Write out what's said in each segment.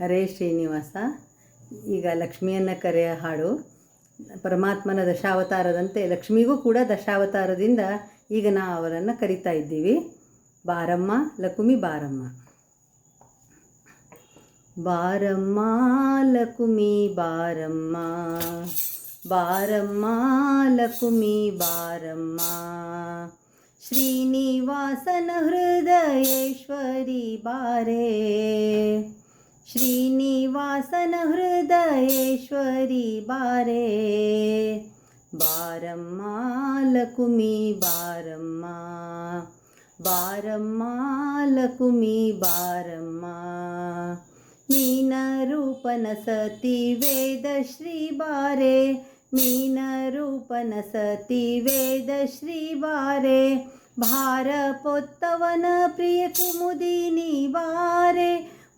ಹರೇ ಶ್ರೀನಿವಾಸ, ಈಗ ಲಕ್ಷ್ಮಿಯನ್ನು ಕರೆಯ ಹಾಡು. ಪರಮಾತ್ಮನ ದಶಾವತಾರದಂತೆ ಲಕ್ಷ್ಮಿಗೂ ಕೂಡ ದಶಾವತಾರದಿಂದ ಈಗ ನಾವು ಅವರನ್ನು ಕರಿತಾ ಇದ್ದೀವಿ. ಬಾರಮ್ಮ, ಲಕುಮಿ ಬಾರಮ್ಮ. ಬಾರಮ್ಮ, ಲಕುಮಿ ಬಾರಮ್ಮ. ಬಾರಮ್ಮ, ಲಕುಮಿ ಬಾರಮ್ಮ. ಶ್ರೀನಿವಾಸನ ಹೃದಯೇಶ್ವರಿ ಬಾರೇ. श्रीनिवासन हृदयेश्वरी वारे बारं। मा लकुमि बारं बारं मा लकुमि बारं मीनरूपन सति वेदश्रीबारे मीनरूपन सति वेदश्रीबारे भारपोत्तवन प्रियकुमुदिनी वा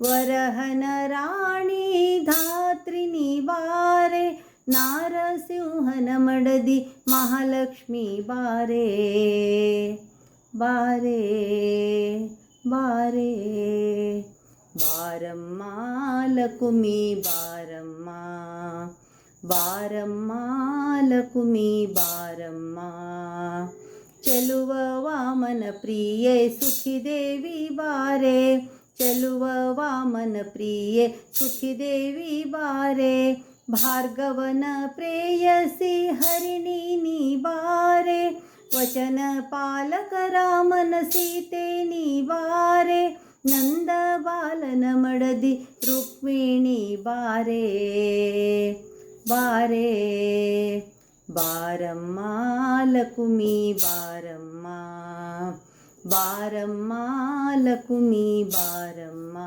ವರಹನ ರಾಣಿ ಧಾತ್ರಿನಿ ಬಾರೆ ನಾರಸಿಂಹನ ಮಡದಿ ಮಹಾಲಕ್ಷ್ಮಿ ಬಾರೆ ಬಾರೆ ಬಾರೆ. ಬಾರಮ್ಮ ಲಕುಮಿ, ಬಾರಮ್ಮ. ಬಾರಮ್ಮ ಲಕುಮಿ, ಬಾರಮ್ಮ. ಚೆಲುವ ವಾಮನ ಪ್ರಿಯೆ, ಸುಖಿದೇವಿ ಬಾರೆ. ಚೆಲುವ ವಾಮನ ಪ್ರಿಯೆ ಸುಖಿದೇವಿ ಬಾರೆ. ಭಾರ್ಗವನ ಪ್ರೇಯಸಿ ಹರಿಣಿ ನೀ ಬಾರೆ. ವಚನ ಪಾಲಕ ರಾಮನ ಸೀತೆ ನೀ ಬಾರೆ. ನಂದ ಬಾಲನ ಮಡದಿ ರುಕ್ಮಿಣಿ ಬಾರೆ. ಬಾರೆ. ಬಾರಮ್ಮ ಲಕುಮಿ ಬಾರಮ್ಮ. ಬಾರಮ್ಮ, ಲಕುಮಿ ಬಾರಮ್ಮ.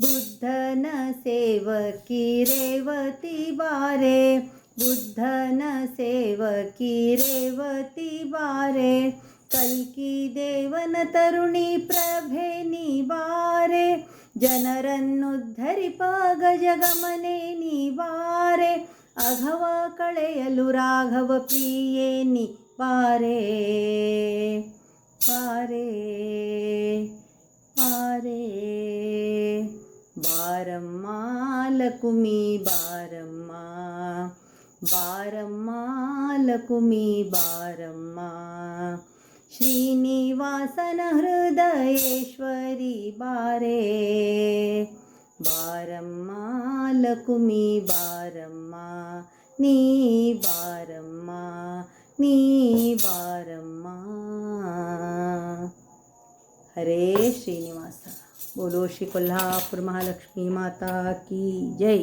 ಬುದ್ಧನ ಸೇವಕಿ ರೇವತಿ ಬಾರೆ. ಬುದ್ಧನ ಸೇವಕಿ ರೇವತಿ ಬಾರೆ. ಕಲ್ಕಿ ದೇವನ ತರುಣಿ ಪ್ರಭೆ ನೀ ಬಾರೆ. ಜನರನ್ನುದ್ಧರಿಪ ಗಜಗಮನೆ ನೀ ಬಾರೆ. ಅಘವ ಕಳೆಯಲು ರಾಘವ ಪ್ರಿಯೇ ನೀ ಬಾರೆ. ಲಕುಮಿ ಬಾರಮ್ಮ ಬಾರಮ್ಮ ಲಕುಮಿ ಬಾರಮ್ಮ ಶ್ರೀನಿವಾಸನ ಹೃದಯೇಶ್ವರಿ ಬಾರೆ ಬಾರಮ್ಮ ಲಕುಮಿ ಬಾರಮ್ಮ ನೀ ಬಾರಮ್ಮ ನೀ ಬಾರಮ್ಮ ಹರೇ ಶ್ರೀನಿವಾಸ बोलो श्री कोल्हापुर महालक्ष्मी माता की जय।